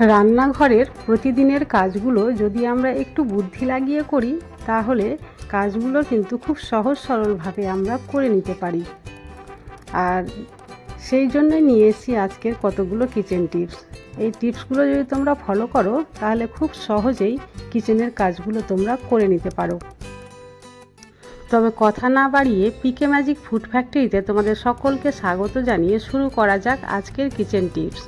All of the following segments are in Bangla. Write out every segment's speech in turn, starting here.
রান্নাঘরের প্রতিদিনের কাজগুলো যদি আমরা একটু বুদ্ধি লাগিয়ে করি, তাহলে কাজগুলো কিন্তু খুব সহজ সরলভাবে আমরা করে নিতে পারি। আর সেই জন্য নিয়ে এসেছি আজকের কতগুলো কিচেন টিপস। এই টিপসগুলো যদি তোমরা ফলো করো, তাহলে খুব সহজেই কিচেনের কাজগুলো তোমরা করে নিতে পারো। তবে কথা না বাড়িয়ে পিকে ম্যাজিক ফুড ফ্যাক্টরিতে তোমাদের সকলকে স্বাগত জানিয়ে শুরু করা যাক আজকের কিচেন টিপস।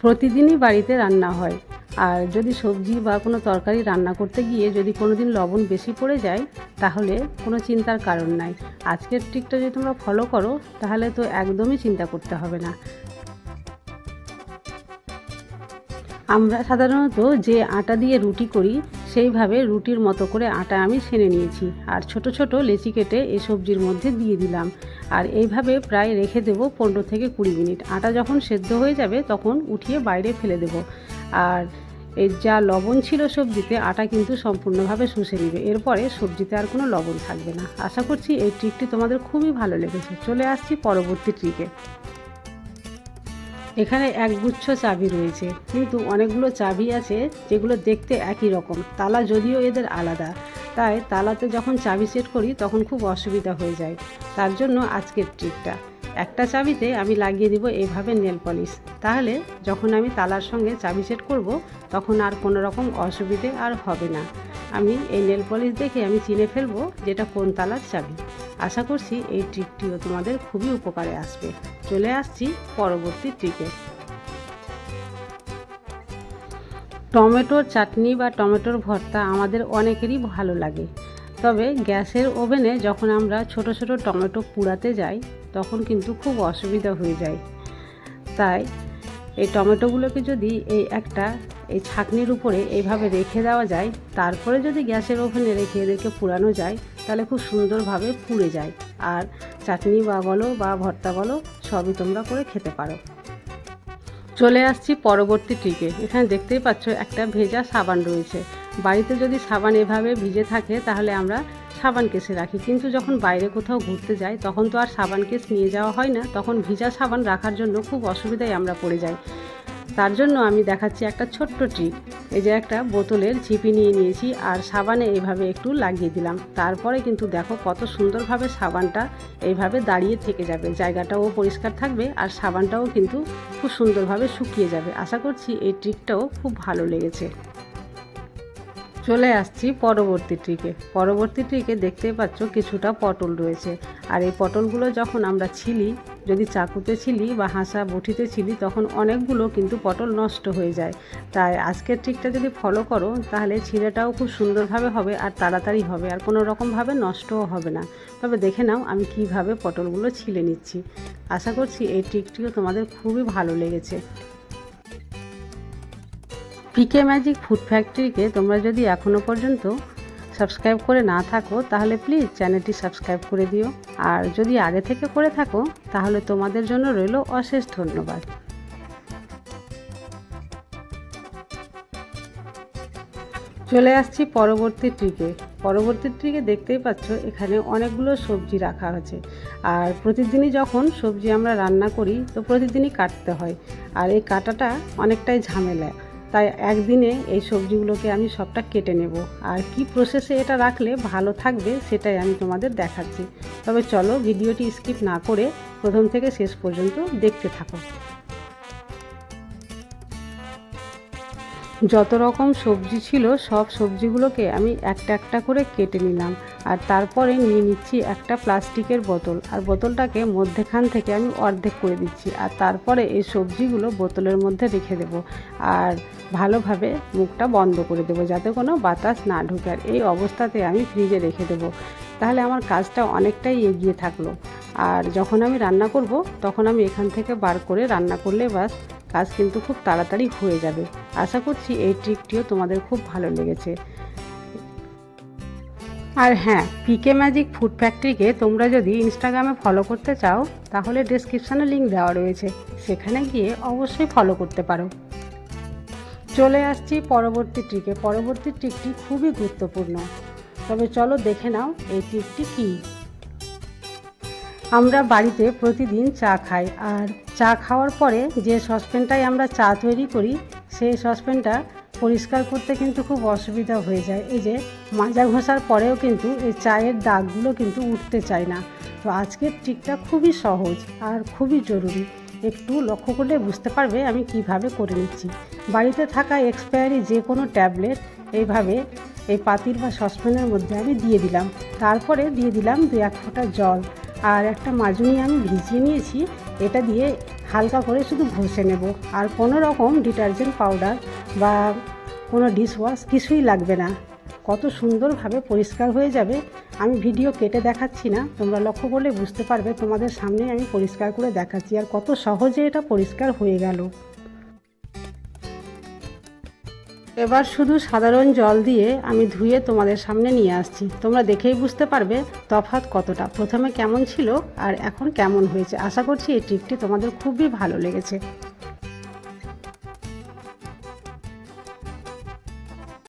প্রতিদিনই বাড়িতে রান্না হয়। আর যদি সবজি বা কোনো তরকারি রান্না করতে গিয়ে যদি কোনো দিন লবণ বেশি পড়ে যায়, তাহলে কোনো চিন্তার কারণ নাই। আজকের ট্রিকটা যদি তোমরা ফলো করো, তাহলে তো একদমই চিন্তা করতে হবে না। আমরা সাধারণত যে আটা দিয়ে রুটি করি, সেইভাবে রুটির মতো করে আটা আমি সেনে নিয়েছি। আর ছোট ছোট লেচি কেটে এই সবজির মধ্যে দিয়ে দিলাম। আর এইভাবে প্রায় রেখে দেবো পনেরো থেকে কুড়ি মিনিট। আটা যখন সেদ্ধ হয়ে যাবে, তখন উঠিয়ে বাইরে ফেলে দেবো। আর এর যা লবণ ছিল সবজিতে, আটা কিন্তু সম্পূর্ণভাবে শুষে নেবে। এরপরে সবজিতে আর কোনো লবণ থাকবে না। আশা করছি এই ট্রিকটি তোমাদের খুবই ভালো লেগেছে। চলে আসছি পরবর্তী ট্রিকে এখানে একগুচ্ছ চাবি রয়েছে। কিন্তু অনেকগুলো চাবি আছে, যেগুলো দেখতে একই রকম। তালা যদিও এদের আলাদা। তাই তালাতে যখন চাবি সেট করি, তখন খুব অসুবিধা হয়ে যায়। তার জন্য আজকের ট্রিকটা একটা চাবিতে আমি লাগিয়ে দিব এইভাবে নেল পলিশ। তাহলে যখন আমি তালার সঙ্গে চাবি সেট করব, তখন আর কোনো রকম অসুবিধে আর হবে না। আমি এই নেল পলিশ দেখে আমি চিনে ফেলব যেটা কোন তালার চাবি। আশা করছি এই ট্রিকটিও তোমাদের খুবই উপকারে আসবে। চলে আসছি পরবর্তী ট্রিকে টমেটোর চাটনি বা টমেটোর ভর্তা আমাদের অনেকেরই ভালো লাগে। তবে গ্যাসের ওভেনে যখন আমরা ছোট ছোট টমেটো পুড়াতে যাই, তখন কিন্তু খুব অসুবিধা হয়ে যায়। তাই এই টমেটোগুলোকে যদি এই একটা এই ছাকনির উপরে এইভাবে রেখে দেওয়া যায়, তারপরে যদি গ্যাসের ওভেনে রেখে এদেরকে পুরানো যায়, তাহলে খুব সুন্দরভাবে পুড়ে যায়। আর চাটনি বা বলো বা ভর্তা বলো, সবই তোমরা করে খেতে পারো। চলে আসছি পরবর্তী ট্রিকে এখানে দেখতেই পাচ্ছ একটা ভেজা সাবান রয়েছে। বাড়িতে যদি সাবান এভাবে ভিজে থাকে, তাহলে আমরা সাবান কেসে রাখি। কিন্তু যখন বাইরে কোথাও ঘুরতে যাই, তখন তো আর সাবান কেস নিয়ে যাওয়া হয় না। তখন ভিজা সাবান রাখার জন্য খুব অসুবিধায় আমরা পড়ে যাই। তার জন্য আমি দেখাচ্ছি একটা ছোট্ট ট্রিক এই যে একটা বোতলের ঝিপি নিয়ে নিয়েছি আর সাবানে এইভাবে একটু লাগিয়ে দিলাম। তারপরে কিন্তু দেখো কত সুন্দরভাবে সাবানটা এইভাবে দাঁড়িয়ে থেকে যাবে। জায়গাটাও পরিষ্কার থাকবে আর সাবানটাও কিন্তু খুব সুন্দরভাবে শুকিয়ে যাবে। আশা করছি এই ট্রিকটাও খুব ভালো লেগেছে। চলে আসছি পরবর্তী ট্রিকে পরবর্তী ট্রিকে দেখতেই পাচ্ছ কিছুটা পটল রয়েছে। আর এই পটলগুলো যখন আমরা ছিলি যদি চাকুতে ছিলি বা হাঁসা বটিতে ছিলি, তখন অনেকগুলো কিন্তু পটল নষ্ট হয়ে যায়। তাই আজকের ট্রিকটা যদি ফলো করো, তাহলে ছিঁড়েটাও খুব সুন্দরভাবে হবে আর তাড়াতাড়ি হবে আর কোনো রকমভাবে নষ্টও হবে না। তবে দেখে নাও আমি কীভাবে পটলগুলো ছিলে নিচ্ছি। আশা করছি এই ট্রিকটিও তোমাদের খুবই ভালো লেগেছে। পিকে ম্যাজিক ফুড ফ্যাক্টরিকে তোমরা যদি এখনও পর্যন্ত সাবস্ক্রাইব করে না থাকো, তাহলে প্লিজ চ্যানেলটি সাবস্ক্রাইব করে দিও। আর যদি আগে থেকে করে থাকো, তাহলে তোমাদের জন্য রইল অশেষ ধন্যবাদ। চলে আসছি পরবর্তী ট্রিকে। পরবর্তী ট্রিকে দেখতেই পাচ্ছ, এখানে অনেকগুলো সবজি রাখা আছে। আর প্রতিদিনই যখন সবজি আমরা রান্না করি, তো প্রতিদিনই কাটতে হয়। আর এই কাটাটা অনেকটাই ঝামেলা তাই একদিনে এই সবজিগুলোকে আমি সবটা কেটে নেব। আর কি প্রসেসে এটা রাখলে ভালো থাকবে সেটাই আমি তোমাদের দেখাচ্ছি। তবে চলো ভিডিওটি স্কিপ না করে প্রথম থেকে শেষ পর্যন্ত দেখতে থাকো। যত রকম সবজি ছিল, সব সবজিগুলোকে আমি একটা একটা করে কেটে নিলাম। আর তারপরে নিয়ে নিচ্ছি একটা প্লাস্টিকের বোতল। আর বোতলটাকে মধ্যেখান থেকে আমি অর্ধেক করে দিচ্ছি। আর তারপরে এই সবজিগুলো বোতলের মধ্যে রেখে দেব। আর ভালোভাবে মুখটা বন্ধ করে দেবো যাতে কোনো বাতাস না ঢুকে। আর এই অবস্থাতে আমি ফ্রিজে রেখে দেবো। তাহলে আমার কাজটা অনেকটাই এগিয়ে থাকল। আর যখন আমি রান্না করব, তখন আমি এখান থেকে বার করে রান্না করলে বাস কাজ কিন্তু খুব তাড়াতাড়ি হয়ে যাবে। আশা করছি এই ট্রিকটিও তোমাদের খুব ভালো লেগেছে। আর হ্যাঁ পিকে ম্যাজিক ফুড ফ্যাক্টরিকে তোমরা যদি ইনস্টাগ্রামে ফলো করতে চাও, তাহলে ডেসক্রিপশানে লিঙ্ক দেওয়া রয়েছে। সেখানে গিয়ে অবশ্যই ফলো করতে পারো। চলে আসছি পরবর্তী ট্রিকে পরবর্তী ট্রিকটি খুবই গুরুত্বপূর্ণ। তবে চলো দেখে নাও এই ট্রিকটি কী। আমরা বাড়িতে প্রতিদিন চা খাই আর চা খাওয়ার পরে যে সসপ্যানটায় আমরা চা তৈরি করি, সেই সসপ্যানটা পরিষ্কার করতে কিন্তু খুব অসুবিধা হয়ে যায়। এই যে মাজা ঘষার পরেও কিন্তু এই চায়ের দাগগুলো কিন্তু উঠতে চায় না। তো আজকের ট্রিকটা খুবই সহজ আর খুবই জরুরি। একটু লক্ষ্য করলে বুঝতে পারবে আমি কীভাবে করে নিচ্ছি। বাড়িতে থাকা এক্সপায়ারি যে কোনো ট্যাবলেট এইভাবে এই পাতিল বা সসপ্যানের মধ্যে আমি দিয়ে দিলাম। তারপরে দিয়ে দিলাম দু এক ফোঁটা জল। আর একটা মাজুনি আমি ভিজিয়ে নিয়েছি, এটা দিয়ে হালকা করে শুধু ঘষে নেব। আর কোনো রকম ডিটারজেন্ট পাউডার বা কোনো ডিশওয়াশ কিছুই লাগবে না। কত সুন্দরভাবে পরিষ্কার হয়ে যাবে। আমি ভিডিও কেটে দেখাচ্ছি না, তোমরা লক্ষ্য করলে বুঝতে পারবে। তোমাদের সামনে আমি পরিষ্কার করে দেখাচ্ছি। আর কত সহজে এটা পরিষ্কার হয়ে গেল। এবার শুধু সাধারণ জল দিয়ে আমি ধুয়ে তোমাদের সামনে নিয়ে আসছি। তোমরা দেখেই বুঝতে পারবে তফাত কতটা। প্রথমে কেমন ছিল আর এখন কেমন হয়েছে। আশা করছি এই ট্রিকটি তোমাদের খুবই ভালো লেগেছে।